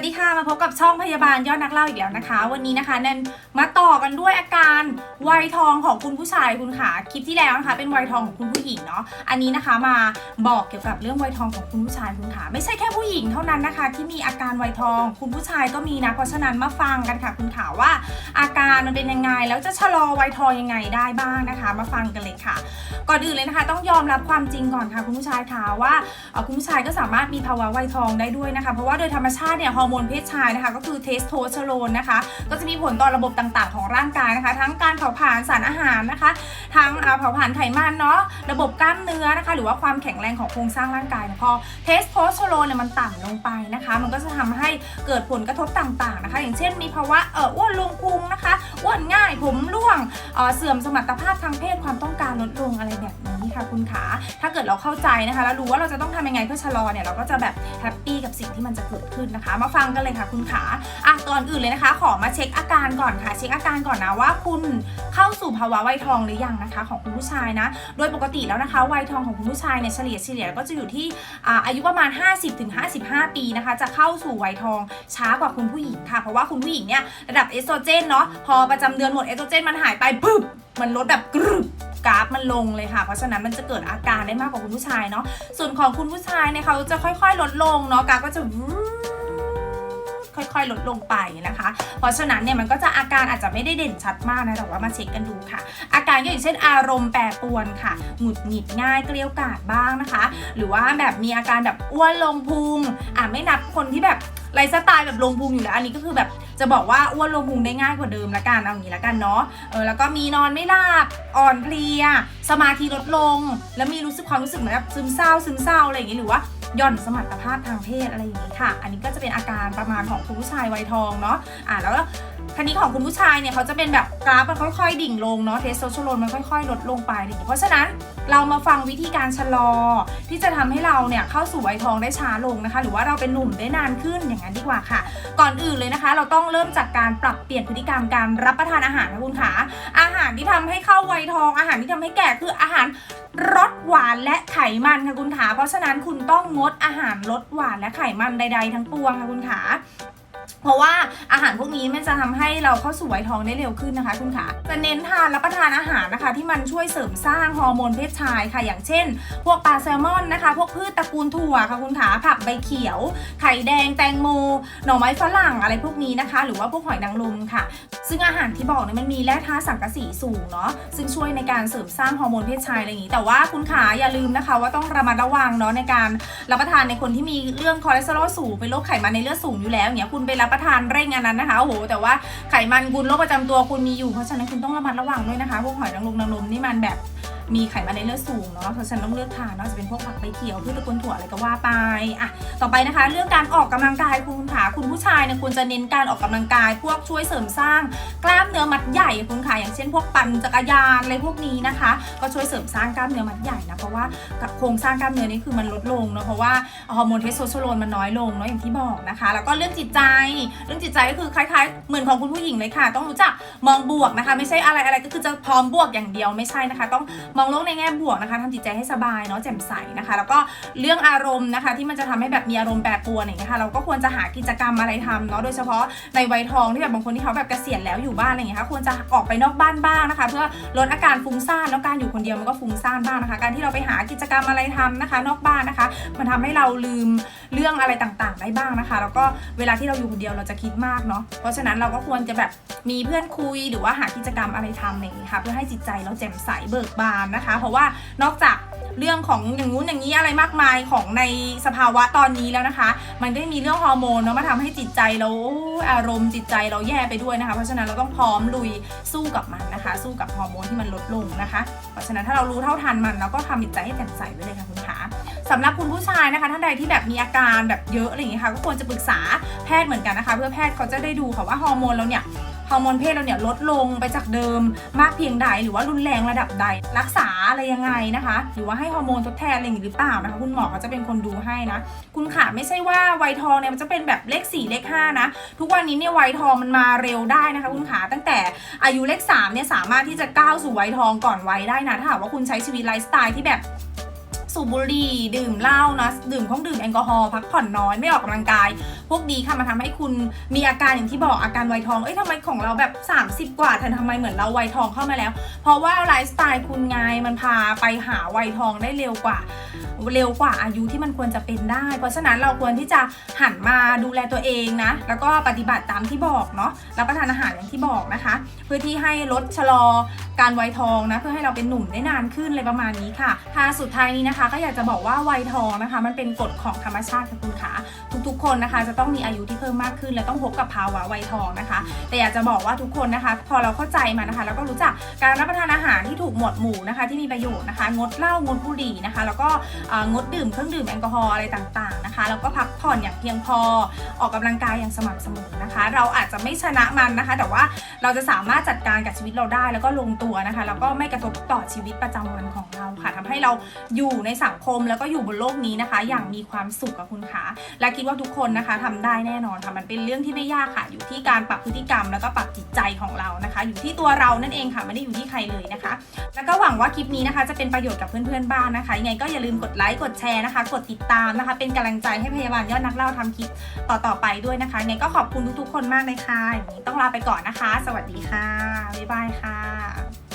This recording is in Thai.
วัสดีค่ะ มาพบกับช่องพยาบาลยอดนักเล่าอีกแล้วนะคะ วันนี้นะคะแนนมาต่อกันด้วยอาการวัยทองของคุณผู้ชายคุณค่ะคลิปที่แล้วนะคะ เป็นวัยทองของคุณผู้หญิงเนาะอันนี้นะคะมาบอกเกี่ยวกับเรื่องวัยทองของคุณผู้ชายคุณค่ะไม่ใช่แค่ผู้หญิงเท่านั้นนะคะ ที่มีอาการวัยทองคุณผู้ชายก็มีนะเพราะฉะนั้นมาฟังกันค่ะ คุณข่าวว่า อาการมันเป็นยังไงแล้วจะชะลอวัยทองยังไงได้บ้างนะคะ มาฟังกันเลยค่ะ ก่อนอื่นเลยนะคะ ต้องยอมรับความจริงก่อนค่ะ คุณผู้ชายค่ะว่าคุณผู้ชายก็สามารถมีภาวะวัยทองได้ด้วยนะคะ เพราะว่าโดยธรรมชาติเนี่ยฮอร์โมนเพศชายนะคะ ก็คือเทสโทสเตอโรนนะคะ ก็จะมีผลต่อระบบต่างๆ ของร่างกายนะคะ ทั้งการเผาผลาญสารอาหารนะคะ ทั้งเผาผลาญไขมันเนาะระบบกล้ามเนื้อนะคะ หรือว่าความแข็งแรงของโครงสร้างร่างกายพอเทสโทสเตอโรนเนี่ยมันต่ำลงไปนะคะ มันก็จะทำให้เกิดผลกระทบต่างๆนะคะ อย่างเช่นมีภาวะเอออ้วนลงพุงนะคะอ้วนง่ายผมร่วงเเสื่อมสมรรถภาพทางเพศความต้องการลดลงอะไรแบบนี้ค่ะคุณขา ถ้าเกิดเราเข้าใจนะคะ แล้วรู้ว่าเราจะต้องทำยังไงเพื่อชะลอเนี่ยเราก็จะแบบแฮปปี้กับสิ่งที่มันจะเกิดขึ้นนะคะมาฟังกันเลยค่ะคุณขาอะก่อนอื่นเลยนะคะ ขอมาเช็คอาการก่อนค่ะ เช็คอาการก่อนนะว่าคุณเข้าสู่ภาวะวัยทองหรือยังนะคะ ของคุณผู้ชายนะ โดยปกติแล้วนะคะวัยทองของคุณผู้ชายเนี่ยเฉลี่ยเฉลี่ยก็จะอยู่ที่อายุประมาณ 50-55 ปีนะคะ จะเข้าสู่วัยทองช้ากว่าคุณผู้หญิงค่ะ เพราะว่าคุณผู้หญิงเนี่ยระดับเอสโตรเจนเนาะพอประจำเดือนหมดเอสโตรเจนมันหายไปปึ๊บมันลดแบบกรึบกราฟมันลงเลยค่ะ เพราะฉะนั้นมันจะเกิดอาการได้มากกว่าคุณผู้ชายเนาะส่วนของคุณผู้ชายเนี่ยเขาจะค่อยๆ ลดลงเนาะกราฟก็จะวืด ค่อยๆ ลดลงไปนะคะ เพราะฉะนั้นเนี่ยมันก็จะอาการอาจจะไม่ได้เด่นชัดมากนะแต่ว่ามาเช็คกันดูค่ะ อาการก็อย่างเช่นอารมณ์แปรปรวนค่ะหงุดหงิดง่ายเกลียวกราดบ้างนะคะ หรือว่าแบบมีอาการแบบอ้วนลงพุงอะไม่นับคนที่แบบไลฟ์สไตล์แบบลงพุงอยู่แล้วอันนี้ก็คือแบบจะบอกว่าอ้วนลงพุงได้ง่ายกว่าเดิมละกันเอาอย่างนี้ละกันเนาะเออแล้วก็มีนอนไม่หลับอ่อนเพลีย สมาธิลดลง แล้วมีรู้สึกความรู้สึกเหมือนแบบซึมเศร้าซึมเศร้าอะไรอย่างงี้หรือว่า หย่อนสมรรถภาพทางเพศอะไรอย่างนี้ค่ะ อันนี้ก็จะเป็นอาการประมาณของคุณผู้ชายวัยทองเนาะอ่าแล้วก็คันนี้ของคุณผู้ชายเนี่ยเขาจะเป็นแบบกราฟมันค่อยๆดิ่งลงเนาะเทสโทสเตอโรนมันค่อยๆ ลดลงไปอะไรอย่างนี้เพราะฉะนั้นเรามาฟังวิธีการชะลอ ที่จะทำให้เราเนี่ยเข้าสู่วัยทองได้ช้าลงนะคะ หรือว่าเราเป็นหนุ่มได้นานขึ้นอย่างนั้นดีกว่าค่ะ ก่อนอื่นเลยนะคะ เราต้องเริ่มจากการปรับเปลี่ยนพฤติกรรมการรับประทานอาหารนะคุณขาอาหารที่ทำให้เข้าวัยทอง อาหารที่ทำให้แก่คืออาหาร รสหวานและไขมันค่ะคุณขา เพราะฉะนั้นคุณต้องงดอาหารรสหวานและไขมันใด ๆ ทั้งปวงค่ะคุณขา เพราะว่าอาหารพวกนี้มันจะทำให้เราเข้าสู่วัยทองได้เร็วขึ้นนะคะ คุณขาจะเน้นทานรับประทานอาหารนะคะ ที่มันช่วยเสริมสร้างฮอร์โมนเพศชายค่ะ อย่างเช่น พวกปลาแซลมอนนะคะ พวกพืชตระกูลถั่วค่ะคุณขาผักใบเขียว ไข่แดงแตงโม หน่อไม้ฝรั่งอะไรพวกนี้นะคะ หรือว่าพวกหอยนางรมค่ะ ซึ่งอาหารที่บอกเนี่ยมันมีแร่ธาตุสังกะสีสูงเนาะซึ่งช่วยในการเสริมสร้างฮอร์โมนเพศชายอะไรอย่างนี้ แต่ว่าคุณขาอย่าลืมนะคะ ว่าต้องระมัดระวังเนาะในการรับประทานในคนที่มีเรื่องคอเลสเตอรอลสูงเป็นโรคไขมันในเลือดสูงอยู่แล้วอย่างเงี้ยคุณไปรับประทานเร่งอันนั้นนะคะโอ้โหแต่ว่าไขมันคุณโรคประจำตัวคุณมีอยู่เพราะฉะนั้นคุณต้องระมัดระวังด้วยนะคะพวกหอยนางรมนางรมนี่มันแบบ มีไขมันในเลือดสูงเนาะเพราะฉะนันต้องเลือกทานเนาะจะเป็นพวกผักใบเขียวพืชตระกูลถั่วอะไรก็ว่าไปอะต่อไปนะคะ เรื่องการออกกำลังกายคุณขาคุณผู้ชายเนี่ยควรจะเน้นการออกกำลังกาย พวกช่วยเสริมสร้าง กล้ามเนื้อมัดใหญ่คุณขาอย่างเช่นพวกปั่นจักรยานอะไรพวกนี้นะคะ ก็ช่วยเสริมสร้างกล้ามเนื้อมัดใหญ่นะเพราะว่าโครงสร้างกล้ามเนื้อนี่คือมันลดลงเนาะเพราะว่าฮอร์โมนเทสโทสเตอโรนมันน้อยลงเนาะอย่างที่บอกนะคะ แล้วก็เรื่องจิตใจ เรื่องจิตใจก็คือคล้ายๆ เหมือนของคุณผู้หญิงเลยค่ะ ต้องรู้จักมองบวกนะคะ ไม่ใช่อะไรอะไรก็คือจะพร้อมบวกอย่างเดียวไม่ใช่นะคะ ต้องมองโลกในแง่บวกนะคะทำจิตใจให้สบายเนาะแจ่มใสนะคะ แล้วก็เรื่องอารมณ์นะคะ ที่มันจะทำให้แบบมีอารมณ์แปรปรวนอย่างเงี้ยค่ะเราก็ควรจะหากิจกรรมอะไรทำเนาะโดยเฉพาะในวัยทองที่แบบบางคนที่เขาแบบเกษียณแล้วอยู่บ้านอะไรอย่างเงี้ยค่ะควรจะออกไปนอกบ้านบ้างนะคะ เพื่อลดอาการฟุ้งซ่านแล้วการอยู่คนเดียวมันก็ฟุ้งซ่านบ้างนะคะ การที่เราไปหากิจกรรมอะไรทำนะคะ นอกบ้านนะคะ มันทำให้เราลืมเรื่องอะไรต่างๆ ได้บ้างนะคะ แล้วก็เวลาที่เราอยู่คนเดียวเราจะคิดมากเนาะเพราะฉะนั้นเราก็ควรจะแบบมีเพื่อนคุยหรือว่าหากิจกรรมอะไรทำอย่างนี้ค่ะเพื่อให้จิตใจเราแจ่มใสเบิกบานนะคะ เพราะว่านอกจากเรื่องของอย่างงู้นอย่างนี้อะไรมากมายของในสภาวะตอนนี้แล้วนะคะ มันก็มีเรื่องฮอร์โมนเนาะมาทำให้จิตใจเราอารมณ์จิตใจเราแย่ไปด้วยนะคะ เพราะฉะนั้นเราต้องพร้อมลุยสู้กับมันนะคะ สู้กับฮอร์โมนที่มันลดลงนะคะ เพราะฉะนั้นถ้าเรารู้เท่าทันมันเราก็ทำจิตใจให้แจ่มใสไว้เลยค่ะคุณขาสำหรับคุณผู้ชายนะคะ ท่านใดที่แบบมีอาการแบบเยอะอะไรอย่างเงี้ยค่ะก็ควรจะปรึกษาแพทย์เหมือนกันนะคะ เพื่อแพทย์เขาจะได้ดูค่ะว่าฮอร์โมนเราเนี่ยฮอร์โมนเพศเราเนี่ยลดลงไปจากเดิมมากเพียงใดหรือว่ารุนแรงระดับใด รักษาอะไรยังไงนะคะ หรือว่าให้ฮอร์โมนทดแทนอะไรอย่างงี้หรือเปล่านะคะ คุณหมอเขาจะเป็นคนดูให้นะ คุณขาไม่ใช่ว่าวัยทองเนี่ยมันจะเป็นแบบเลข 4 เลข 5 นะ ทุกวันนี้เนี่ยวัยทองมันมาเร็วได้นะคะ คุณขาตั้งแต่อายุเลข3เนี่ยสามารถที่จะก้าวสู่วัยทองก่อนวัยได้นะถ้าหากว่าคุณใช้ชีวิตไลฟ์สไตล์ที่แบบ สูบบุหรี่ดื่มเหล้านะดื่มเครื่องดื่มแอลกอฮอล์พักผ่อนน้อยไม่ออกกำลังกาย พวกนี้ค่ะมาทำให้คุณมีอาการอย่างที่บอกอาการวัยทองเอ้ยทำไมของเราแบบ 30 กว่าแต่ทำไมเหมือนเราวัยทองเข้ามาแล้ว เพราะว่าไลฟ์สไตล์คุณไงมันพาไปหาวัยทองได้เร็วกว่าเร็วกว่าอายุที่มันควรจะเป็นได้ เพราะฉะนั้นเราควรที่จะหันมาดูแลตัวเองนะ แล้วก็ปฏิบัติตามที่บอกเนาะรับประทานอาหารอย่างที่บอกนะคะ เพื่อที่ให้ลดชะลอการไวทองนะ เพื่อให้เราเป็นหนุ่มได้นานขึ้นเลยประมาณนี้ค่ะค่ะสุดท้ายนี้นะคะก็อยากจะบอกว่าวัยทองนะคะ มันเป็นกฎของธรรมชาติค่ะคุณขาทุกๆ คนนะคะ จะต้องมีอายุที่เพิ่มมากขึ้น และต้องพบกับภาวะวัยทองนะคะ แต่อยากจะบอกว่าทุกคนนะคะ พอเราเข้าใจมันนะคะ แล้วก็รู้จักการรับประทานอาหารที่ถูกหมวดหมู่นะคะ ที่มีประโยชน์นะคะ งดเหล้างดบุหรี่นะคะ แล้วก็งดดื่มเครื่องดื่มแอลกอฮอล์อะไรต่างๆนะคะ แล้วก็พักผ่อนอย่างเพียงพอออกกำลังกายอย่างสม่ำเสมอนะคะ เราอาจจะไม่ชนะมันนะคะ แต่ว่าเราจะสามารถจัดการกับชีวิตเราได้ แล้วก็ลงตัวนะคะ แล้วก็ไม่กระทบต่อชีวิตประจำวันของเราค่ะทำให้เราอยู่ในสังคมแล้วก็อยู่บนโลกนี้นะคะ อย่างมีความสุขกับคุณคะและคิดว่าทุกคนนะคะทำได้แน่นอนค่ะ มันเป็นเรื่องที่ไม่ยากค่ะ อยู่ที่การปรับพฤติกรรม แล้วก็ปรับจิตใจของเรานะคะ อยู่ที่ตัวเรานั่นเองค่ะ ไม่ได้อยู่ที่ใครเลยนะคะ แล้วก็หวังว่าคลิปนี้นะคะ จะเป็นประโยชน์กับเพื่อนๆบ้านนะคะ ยังไงก็อย่าลืมกดไลค์ กดแชร์นะคะ กดติดตามนะคะ เป็นกำลังใจให้พยาบาลยอดนักเล่าทำคลิปต่อๆไปด้วยนะคะ ยังไงก็ขอบคุณทุกๆ คนมากเลยค่ะอย่างนี้ต้องลาไปก่อนนะคะ สวัสดีค่ะ บ๊ายบายค่ะ